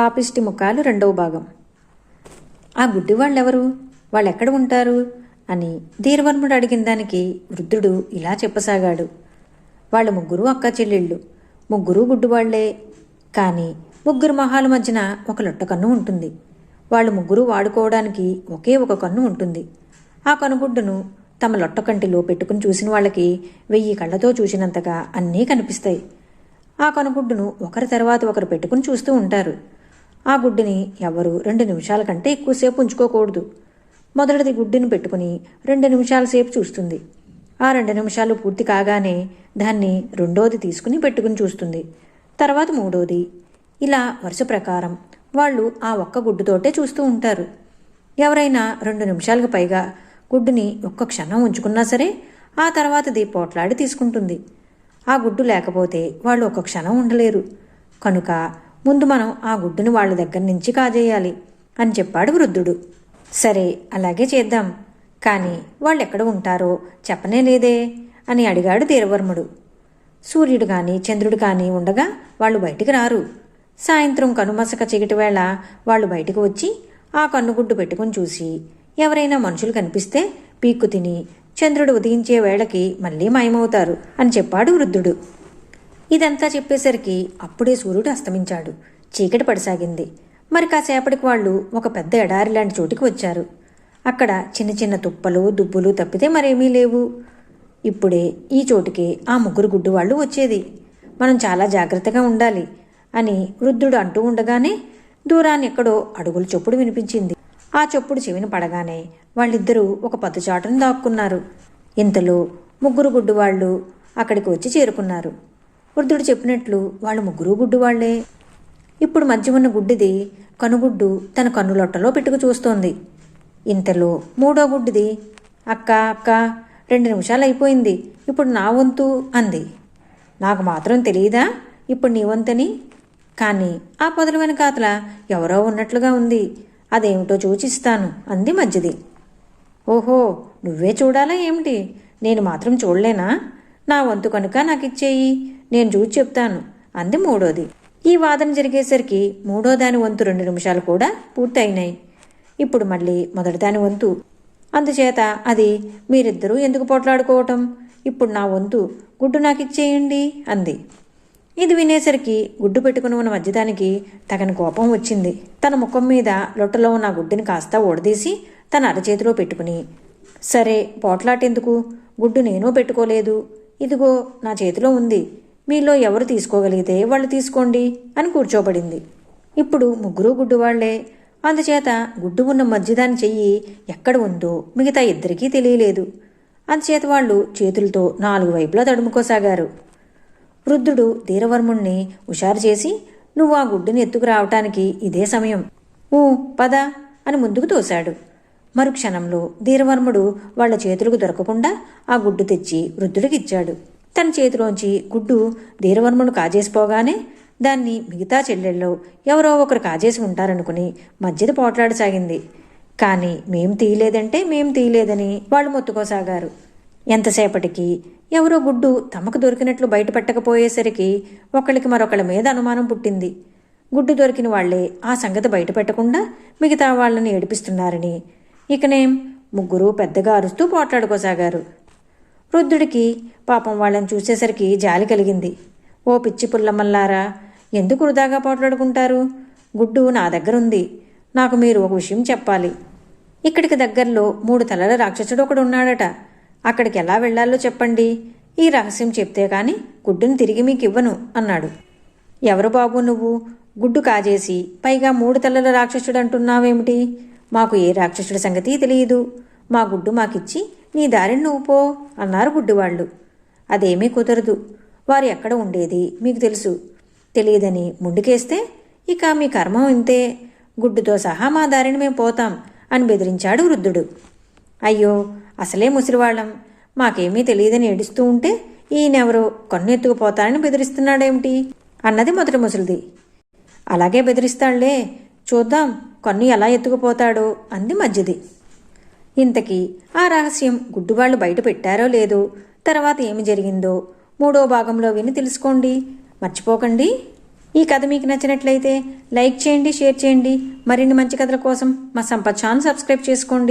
పాపిష్టి ముఖాలు రెండవ భాగం. ఆ గుడ్డి వాళ్ళెవరు? వాళ్ళెక్కడ ఉంటారు? అని ధీరవర్ముడు అడిగిన దానికి వృద్ధుడు ఇలా చెప్పసాగాడు. వాళ్ళ ముగ్గురు అక్క చెల్లెళ్ళు. ముగ్గురు గుడ్డివాళ్ళే కానీ ముగ్గురు మొహాల మధ్యన ఒక లొట్ట కన్ను ఉంటుంది. వాళ్ళు ముగ్గురు వాడుకోవడానికి ఒకే ఒక కన్ను ఉంటుంది. ఆ కనుగుడ్డును తమ లొట్ట కంటిలో పెట్టుకుని చూసిన వాళ్ళకి వెయ్యి కళ్ళతో చూసినంతగా అన్నీ కనిపిస్తాయి. ఆ కనుగుడ్డును ఒకరి తర్వాత ఒకరు పెట్టుకుని చూస్తూ ఉంటారు. ఆ గుడ్డుని ఎవరు రెండు నిమిషాల కంటే ఎక్కువసేపు ఉంచుకోకూడదు. మొదటిది గుడ్డుని పెట్టుకుని రెండు నిమిషాల సేపు చూస్తుంది. ఆ రెండు నిమిషాలు పూర్తి కాగానే దాన్ని రెండోది తీసుకుని పెట్టుకుని చూస్తుంది. తర్వాత మూడోది. ఇలా వరుస ప్రకారం వాళ్ళు ఆ ఒక్క గుడ్డుతోటే చూస్తూ ఉంటారు. ఎవరైనా రెండు నిమిషాలకు పైగా గుడ్డుని ఒక్క క్షణం ఉంచుకున్నా సరే ఆ తర్వాతది పోట్లాడి తీసుకుంటుంది. ఆ గుడ్డు లేకపోతే వాళ్ళు ఒక క్షణం ఉండలేరు. కనుక ముందు మనం ఆ గుడ్డుని వాళ్ళ దగ్గర నుంచి కాజేయాలి అని చెప్పాడు వృద్ధుడు. సరే అలాగే చేద్దాం. కానీ వాళ్ళు ఎక్కడ ఉంటారో చెప్పనే లేదే అని అడిగాడు ధీరవర్ముడు సూర్యుడు కానీ చంద్రుడు కానీ ఉండగా వాళ్ళు బయటికి రారు. సాయంత్రం కనుమసక చీకటి వేళ వాళ్ళు బయటకు వచ్చి ఆ కన్నుగుడ్డు పెట్టుకుని చూసి ఎవరైనా మనుషులు కనిపిస్తే పీక్కు తిని చంద్రుడు ఉదయించే వేళకి మళ్ళీ మాయమవుతారు అని చెప్పాడు వృద్ధుడు. ఇదంతా చెప్పేసరికి అప్పుడే సూర్యుడు అస్తమించాడు. చీకటి పడసాగింది. మరి కాసేపటికి వాళ్ళు ఒక పెద్ద ఎడారి లాంటి చోటికి వచ్చారు. అక్కడ చిన్న చిన్న తుప్పలు దుబ్బులు తప్పితే మరేమీ లేవు. ఇప్పుడే ఈ చోటుకి ఆ ముగ్గురు గుడ్డు వాళ్ళు వచ్చేది. మనం చాలా జాగ్రత్తగా ఉండాలి అని వృద్ధుడు అంటూ ఉండగానే దూరాన్ని ఎక్కడో అడుగుల చొప్పుడు వినిపించింది. ఆ చొప్పుడు చెవిన పడగానే వాళ్ళిద్దరూ ఒక పద్దుచాటును దాక్కున్నారు. ఇంతలో ముగ్గురు గుడ్డు వాళ్ళు అక్కడికి వచ్చి చేరుకున్నారు. వృద్ధుడు చెప్పినట్లు వాళ్ళు ముగ్గురు గుడ్డు వాళ్ళే ఇప్పుడు మధ్య ఉన్న గుడ్డిది కనుగుడ్డు తన కన్నులొట్టలో పెట్టుకు చూస్తోంది. ఇంతలో మూడో గుడ్డిది అక్క అక్క రెండు నిమిషాలు అయిపోయింది ఇప్పుడు నా వంతు అంది. నాకు మాత్రం తెలియదా ఇప్పుడు నీ వంతని? కానీ ఆ పొదల వెనకాతల ఎవరో ఉన్నట్లుగా ఉంది. అదేమిటో చూచిస్తాను అంది మధ్యది ఓహో నువ్వే చూడాలా ఏమిటి? నేను మాత్రం చూడలేనా? నా వంతు కనుక నాకు ఇచ్చేయి. నేను చూసి చెప్తాను. అంది మూడోది. ఈ వాదన జరిగేసరికి మూడో దాని వంతు రెండు నిమిషాలు కూడా పూర్తయినాయి. ఇప్పుడు మళ్ళీ మొదటి దాని వంతు. అందుచేత అది మీరిద్దరూ ఎందుకు పోట్లాడుకోవటం? ఇప్పుడు నా వంతు గుడ్డు నాకు ఇచ్చేయండి అంది. ఇది వినేసరికి గుడ్డు పెట్టుకుని ఉన్న మధ్యదానికి తగని కోపం వచ్చింది. తన ముఖం మీద లొట్టలో ఉన్న గుడ్డుని కాస్త ఓడదీసి తన అరచేతిలో పెట్టుకుని సరే పోట్లాటెందుకు? గుడ్డు నేను పెట్టుకోలేదు. ఇదిగో నా చేతిలో ఉంది. మీలో ఎవరు తీసుకోగలిగితే వాళ్ళు తీసుకోండి అని కూర్చోబడింది. ఇప్పుడు ముగ్గురు గుడ్డువాళ్ళే. అందుచేత గుడ్డు ఉన్న మధ్యదాని చెయ్యి. ఎక్కడ ఉందో మిగతా ఇద్దరికీ తెలియలేదు. అందుచేత వాళ్ళు చేతులతో నాలుగు వైపులా తడుముకోసాగారు. వృద్ధుడు ధీరవర్ముణ్ణి హుషారు చేసి నువ్వు ఆ గుడ్డుని ఎత్తుకు రావటానికి ఇదే సమయం. ఊ పద అని ముందుకు తోశాడు. మరుక్షణంలో ధీరవర్ముడు వాళ్ళ చేతులకు దొరకకుండా ఆ గుడ్డు తెచ్చి వృద్ధుడికిచ్చాడు. తన చేతిలోంచి గుడ్డు ధీరవర్ముడు కాజేసిపోగానే దాన్ని మిగతా చెల్లెల్లో ఎవరో ఒకరు కాజేసి ఉంటారనుకుని మధ్యది పోట్లాడసాగింది కానీ మేం తీయలేదంటే మేం తీయలేదని వాళ్ళు మొత్తుకోసాగారు. ఎంతసేపటికి ఎవరో గుడ్డు తమకు దొరికినట్లు బయటపెట్టకపోయేసరికి ఒకళ్ళకి మరొకళ్ళ మీద అనుమానం పుట్టింది. గుడ్డు దొరికిన వాళ్ళే ఆ సంగతి బయటపెట్టకుండా మిగతా వాళ్ళని ఏడిపిస్తున్నారని ఇకనేం? ముగ్గురు పెద్దగా అరుస్తూ పోట్లాడుకోసాగారు వృద్ధుడికి పాపం వాళ్ళని చూసేసరికి జాలి కలిగింది. ఓ పిచ్చి పుల్లమల్లారా ఎందుకు వృధాగా పోట్లాడుకుంటారు? గుడ్డు నా దగ్గరుంది. నాకు మీరు ఒక విషయం చెప్పాలి. ఇక్కడికి దగ్గరలో మూడు తలల రాక్షసుడు ఒకడు ఉన్నాడట అక్కడికి ఎలా వెళ్ళాలో చెప్పండి. ఈ రహస్యం చెప్తే కాని గుడ్డుని తిరిగి మీకు ఇవ్వను అన్నాడు. ఎవరు బాబు నువ్వు? గుడ్డు కాజేసి పైగా మూడు తలల రాక్షసుడు అంటున్నావేమిటి మాకు ఏ రాక్షసుడి సంగతి తెలియదు. మా గుడ్డు మాకిచ్చి నీ దారిని నువ్వు పో అన్నారు గుడ్డివాళ్ళు. అదేమీ కుదరదు. వారు ఎక్కడ ఉండేది మీకు తెలుసు. తెలియదని ముందుకేస్తే ఇక మీ కర్మం ఇంతే. గుడ్డుతో సహా మా దారిని మేము పోతాం అని బెదిరించాడు వృద్ధుడు. అయ్యో అసలే ముసిరివాళ్ళం. మాకేమీ తెలియదని ఏడుస్తూ ఉంటే ఈయనెవరో కన్నెత్తుకుపోతానని బెదిరిస్తున్నాడేమిటి? అన్నది మొదటి ముసలిది. అలాగే బెదిరిస్తాళ్ళే. చూద్దాం. కన్ను ఎలా ఎత్తుకుపోతాడో అంది మధ్యది ఇంతకీ ఆ రహస్యం గుడ్డువాళ్ళు బయట పెట్టారో లేదో తర్వాత ఏమి జరిగిందో మూడో భాగంలో విని తెలుసుకోండి. మర్చిపోకండి. ఈ కథ మీకు నచ్చినట్లయితే లైక్ చేయండి షేర్ చేయండి. మరిన్ని మంచి కథల కోసం మా సంపత్ ఛానల్ సబ్స్క్రైబ్ చేసుకోండి.